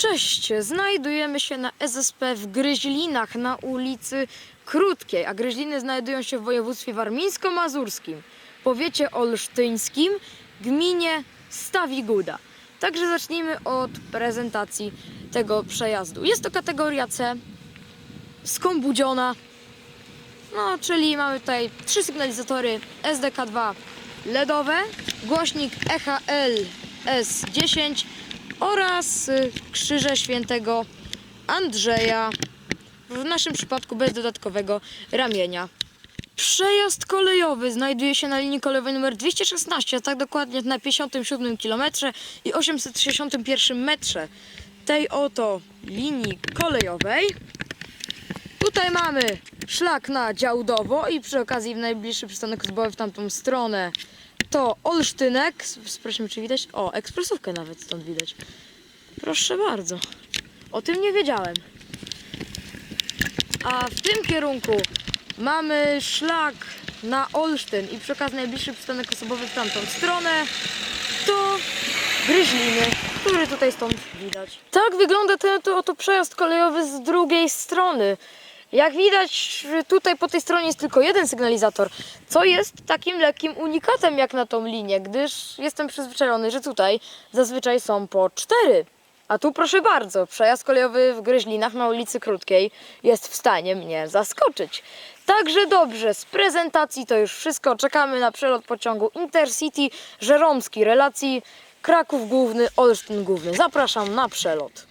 Słuchajcie, znajdujemy się na SSP w Gryźlinach na ulicy Krótkiej, a Gryźliny znajdują się w województwie warmińsko-mazurskim, powiecie olsztyńskim, gminie Stawiguda. Także zacznijmy od prezentacji tego przejazdu. Jest to kategoria C, skąbudziona, no czyli mamy tutaj trzy sygnalizatory SDK2 LEDowe, głośnik EHL S10 oraz y, krzyże świętego Andrzeja, w naszym przypadku bez dodatkowego ramienia. Przejazd kolejowy znajduje się na linii kolejowej numer 216, a tak dokładnie na 57 km i 861 metrze tej oto linii kolejowej. Tutaj mamy szlak na Działdowo i przy okazji w najbliższy przystanek osobowy w tamtą stronę to Olsztynek. Sprawdźmy czy widać. O, ekspresówkę nawet stąd widać. Proszę bardzo. O tym nie wiedziałem. A w tym kierunku mamy szlak na Olsztyn i przy okazji najbliższy przystanek osobowy w tamtą stronę to Gryźliny, który tutaj stąd widać. Tak wygląda ten to oto przejazd kolejowy z drugiej strony. Jak widać, tutaj po tej stronie jest tylko jeden sygnalizator, co jest takim lekkim unikatem jak na tą linię, gdyż jestem przyzwyczajony, że tutaj zazwyczaj są po cztery. A tu proszę bardzo, przejazd kolejowy w Gryźlinach na ulicy Krótkiej jest w stanie mnie zaskoczyć. Także dobrze, z prezentacji to już wszystko. Czekamy na przelot pociągu Intercity Żeromski relacji Kraków Główny, Olsztyn Główny. Zapraszam na przelot.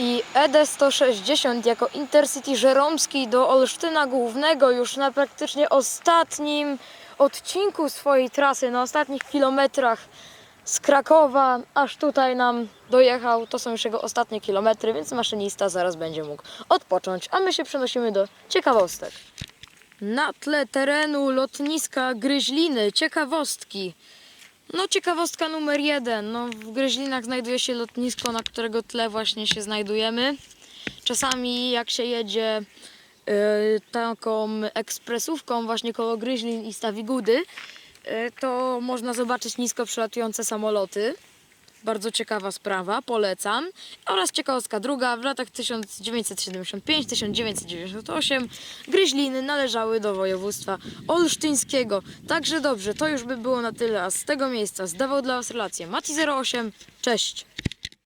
I E ED 160 jako Intercity Żeromski do Olsztyna Głównego już na praktycznie ostatnim odcinku swojej trasy, na ostatnich kilometrach z Krakowa, aż tutaj nam dojechał. To są już jego ostatnie kilometry, więc maszynista zaraz będzie mógł odpocząć, a my się przenosimy do ciekawostek. Na tle terenu lotniska Gryźliny, ciekawostki. No ciekawostka numer jeden. No, w Gryźlinach znajduje się lotnisko, na którego tle właśnie się znajdujemy. Czasami jak się jedzie y, taką ekspresówką właśnie koło Gryźlin i Stawigudy, y, to można zobaczyć nisko przelatujące samoloty. Bardzo ciekawa sprawa, polecam. Oraz ciekawostka druga, w latach 1975-1998 Gryźliny należały do województwa olsztyńskiego. Także dobrze, to już by było na tyle, a z tego miejsca zdawał dla Was relację Mati08. Cześć!